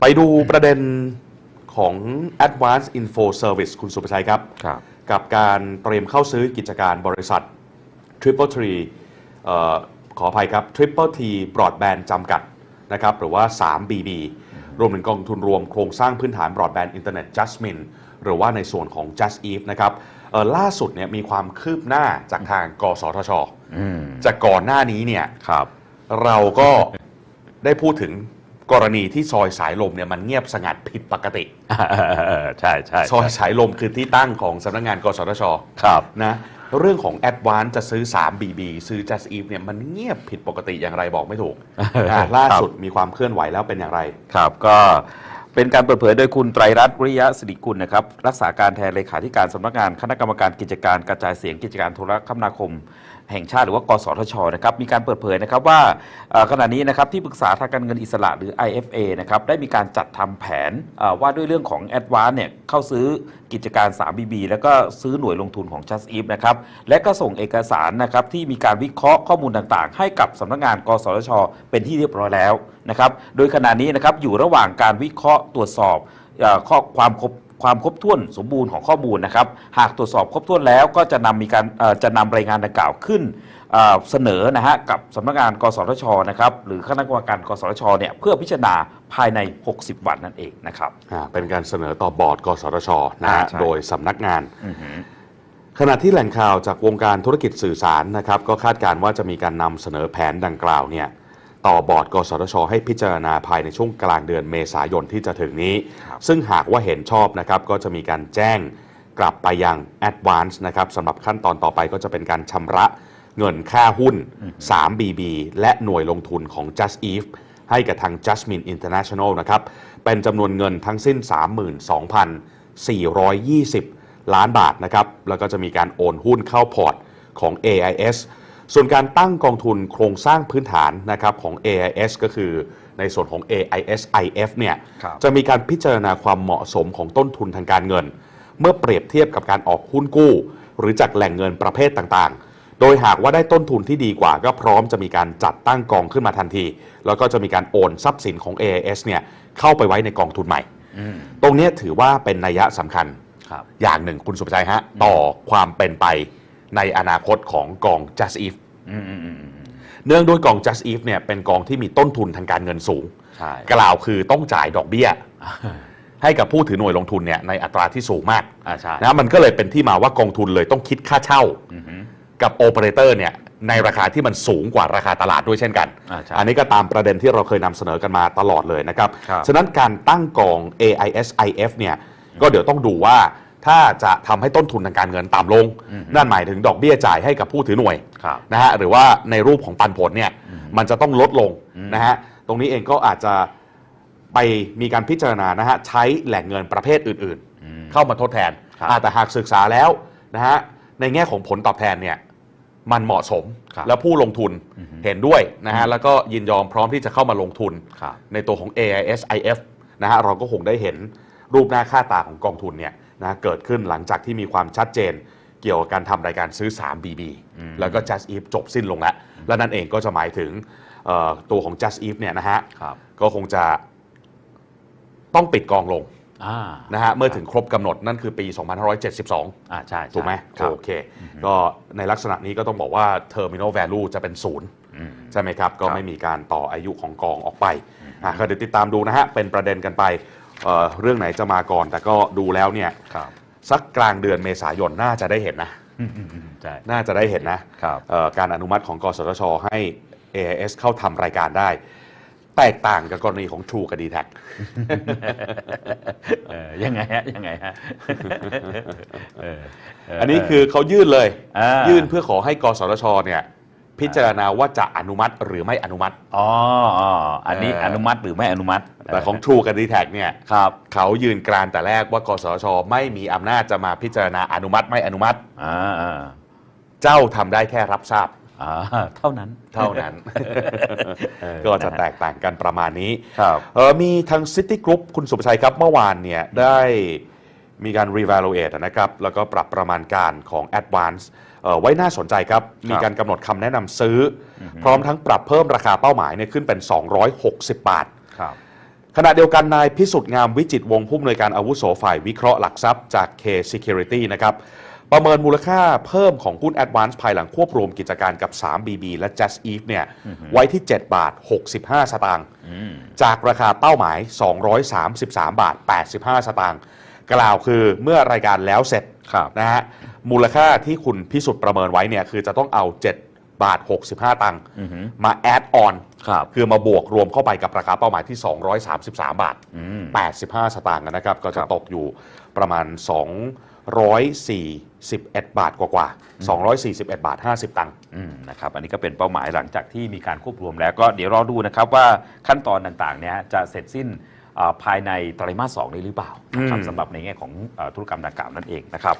ไปดูประเด็นของ Advanced Info Service คุณสุประชัยครับ ครับ กับการเตรียมเข้าซื้อกิจการบริษัท Triple T เอ่อขออภัยครับ Triple T Broadband จำกัดนะครับหรือว่า 3BB รวมถึงกองทุนรวมโครงสร้างพื้นฐาน Broadband Internet Jasmine หรือว่าในส่วนของ Just Eve นะครับเอ่อล่าสุดเนี่ยมีความคืบหน้าจากทางกสทชอืมจากก่อนหน้านี้เนี่ยครับเราก็ได้พูดถึง กรณีที่ซอยสายลมเนี่ยมันเงียบสงัดผิดปกติ ใช่ใช่ซอยสายลมคือที่ตั้งของสำนักงานกสทชครับนะเรื่องของ a d v a n c e จะซื้อ 3BB ซื้อ Just Eve เนี่ยมันเงียบผิดปกติอย่างไรบอกไม่ถูกอะล่าสุดมีความเคลื่อนไหวแล้วเป็นอย่างไร ครับก็เป็นการเปิดเผยโดยคุณไตรรัตน์วิริยะสิริกุลนะครับ รักษาการแทนเลขาธิการสำนักงานคณะกรรมการกิจการกระจายเสียงกิจการโทรคมนาคม แห่งชาติหรือว่ากสทชนะครับมีการเปิดเผยนะครับว่าขณะนี้นะครับที่ปรึกษาทางการเงินอิสระหรือ IFA นะครับได้มีการจัดทำแผนว่าด้วยเรื่องของ a d v a n c e เนี่ยเข้าซื้อกิจการ 3BB แล้วก็ซื้อหน่วยลงทุนของ Just Eve นะครับและก็ส่งเอกสารนะครับที่มีการวิเคราะห์ข้อมูลต่างๆ ให้กับสำนักงาน กสทช เป็นที่เรียบร้อยแล้วนะครับโดยขณะนี้นะครับอยู่ระหว่างการวิเคราะห์ตรวจสอบข้อความครบ ความครบถ้วนสมบูรณ์ของข้อมูลนะครับ หากตรวจสอบครบถ้วนแล้วก็จะนำมีการเอ่อจะนำรายงานดังกล่าวขึ้นเอ่อเสนอนะฮะกับสำนักงานกสทชนะครับหรือคณะกรรมการกสทชเนี่ยเพื่อพิจารณาภายใน 60 วันนั่นเองนะครับอ่าเป็นการเสนอต่อบอร์ด กสทชนะฮะอ่าใช่โดยสำนักงานอือหือขณะที่แหล่งข่าวจากวงการธุรกิจสื่อสารนะครับ ก็คาดการณ์ว่าจะมีการนำเสนอแผนดังกล่าวเนี่ย ต่อบอร์ดกสทช ให้พิจารณาภายในช่วงกลางเดือนเมษายนที่จะถึงนี้ครับซึ่งหากว่าเห็นชอบนะครับก็จะมีการแจ้งกลับไปยัง Advance นะครับสำหรับขั้นตอนต่อไปก็จะเป็นการชำระเงินค่าหุ้น 3BB และหน่วยลงทุนของ Just Eve ให้กับทาง Jasmine International นะครับเป็นจำนวนเงินทั้งสิ้น 32,420 ล้านบาทนะครับแล้วก็จะมีการโอนหุ้นเข้าพอร์ตของ AIS ส่วนการตั้งกองทุนโครงสร้างพื้นฐานนะครับของ AIS ก็คือในส่วนของ AIS IF เนี่ยครับจะมีการพิจารณาความเหมาะสมของต้นทุนทางการเงิน เมื่อเปรียบเทียบกับการออกหุ้นกู้ หรือจากแหล่งเงินประเภทต่างๆ โดยหากว่าได้ต้นทุนที่ดีกว่า ก็พร้อมจะมีการจัดตั้งกองขึ้นมาทันที แล้วก็จะมีการโอนทรัพย์สินของ AIS เนี่ยเข้าไปไว้ในกองทุนใหม่อืมตรงเนี้ยถือว่าเป็นนัยสำคัญครับอย่างหนึ่งคุณสุภชัยฮะต่อความเป็นไป ในอนาคตของกอง Just If อืมอืมอืมอืมเนื่องด้วยกอง Just If เนี่ยเป็นกองที่มีต้นทุนทางการเงินสูงใช่กล่าวคือต้องจ่ายดอกเบี้ย ให้กับผู้ถือหน่วยลงทุนเนี่ยในอัตราที่สูงมากอ่าใช่นะมันก็เลยเป็นที่มาว่ากองทุนเลยต้องคิดค่าเช่าอือหือกับโอเปอเรเตอร์เนี่ยในราคาที่มันสูงกว่าราคาตลาดด้วยเช่นกันอ่าใช่อันนี้ก็ตามประเด็นที่เราเคยนำเสนอกันมาตลอดเลยนะครับครับฉะนั้นการตั้งกอง AIS IF เนี่ยก็เดี๋ยวต้องดูว่า ถ้าจะทำให้ต้นทุนทางการเงินต่ำลงนั่นหมายถึงดอกเบี้ยจ่ายให้กับผู้ถือหน่วยครับ นะฮะหรือว่าในรูปของปันผลเนี่ยมันจะต้องลดลงนะฮะตรงนี้เองก็อาจจะไปมีการพิจารณานะฮะใช้แหล่งเงินประเภทอื่นๆเข้ามาทดแทนครับอ่าแต่หากศึกษาแล้วนะฮะในแง่ของผลตอบแทนเนี่ยมันเหมาะสม ครับแล้วผู้ลงทุนเห็นด้วยนะฮะแล้วก็ยินยอมพร้อมที่จะเข้ามาลงทุน ครับ ในตัวของ AIS IF นะฮะเราก็คงได้เห็นรูปหน้าค่าตาของกองทุนเนี่ย นะเกิดขึ้นหลังจากที่มีความชัดเจนเกี่ยวกับการทำรายการซื้อ 3BB แล้วก็ Just Eve จบสิ้นลงแล้ว และนั่นเองก็จะหมายถึงเอ่อตัวของ Just Eve เนี่ยนะฮะครับก็คงจะต้องปิดกองลงอ่านะฮะเมื่อถึงครบกำหนดนั่นคือปี 2572 อ่าใช่ใช่ถูกไหมครับโอเค ก็ในลักษณะนี้ก็ต้องบอกว่า terminal value จะเป็นศูนย์อืมใช่ไหมครับ ก็ครับไม่มีการต่ออายุของกองออกไปอะก็เดี๋ยวติดตามดูนะฮะเป็นประเด็นกันไป เอ่อเรื่องไหนจะมาก่อน แต่ก็ดูแล้วเนี่ยครับสักกลางเดือนเมษายนน่าจะได้เห็นนะ อืมอืมอืมใช่น่าจะได้เห็นนะครับ เอ่อการอนุมัติของกสทช ให้ AIS เข้าทำรายการได้ แตกต่างกับกรณีของ True กับ d t แท เออยังไงฮะยังไงฮะเออเอันนี้คือเขายื่นเลยอ่ายื่นเพื่อขอให้กสทชเนี่ย พิจารณาว่าจะอนุมัติหรือไม่อนุมัติ อ๋ออ๋ออันนี้เอออนุมัติหรือไม่อนุมัติ แต่ของ True กับ d t แทเนี่ยครับเขายืนกรานแต่แรกว่ากสทชไม่มีอำนาจจะมาพิจารณาอนุมัติไม่อนุมัติ อ่าอ่าเจ้าทำได้แค่รับทราบ อ่าเท่านั้น เท่านั้นเออก็จะแตกต่างกันประมาณนี้ครับเออมีทาง City Group คุณสุประชัยครับเมื่อวานเนี่ยได้มีการ revaluate นะครับ แล้วก็ปรับประมาณการของ Advance เอ่อ ไว้น่าสนใจครับ มีการกำหนดคำแนะนำซื้ออพร้อมทั้งปรับเพิ่มราคาเป้าหมายเนี่ยขึ้นเป็น 260 บาทครับขณะเดียวกันนายพิสุทธิ์งามวิจิตรวงศ์ผู้อำนวยการอาวุโสฝ่ายวิเคราะห์หลักทรัพย์จาก K Security นะครับประเมินมูลค่าเพิ่มของหุ้น Advance ภายหลังควบรวมกิจการกับ 3BB และ Just Eve เนี่ยไว้ที่ 7 บาท 65 สตางค์อืมจากราคาเป้าหมาย 233 บาท 85 สตางค์ กล่าวคือเมื่อรายการแล้วเสร็จครับนะฮะมูลค่าที่คุณพิสุทธิ์ประเมินไว้เนี่ยคือจะต้องเอา 7 บาท 65 ตังค์อือหือมาแอดออนครับคือมาบวกรวมเข้าไปกับราคาเป้าหมายที่ 233 บาทอืม85 สตางค์นะครับ ก็คจะรับตกอยู่ประมาณ 241 บาทกว่าๆ241 บาท 50 ตังค์อืมนะครับอันนี้ก็เป็นเป้าหมายหลังจากที่มีการควบรวมแล้วก็เดี๋ยวรอดูนะครับว่าขั้นตอนต่างๆเนี่ยจะเสร็จสิ้นอ่า ภายในไตรมาสสองนี้หรือเปล่านะครับอืม สำหรับในแง่ของเอ่อธุรกรรมดังกล่าวนั่นเองนะครับ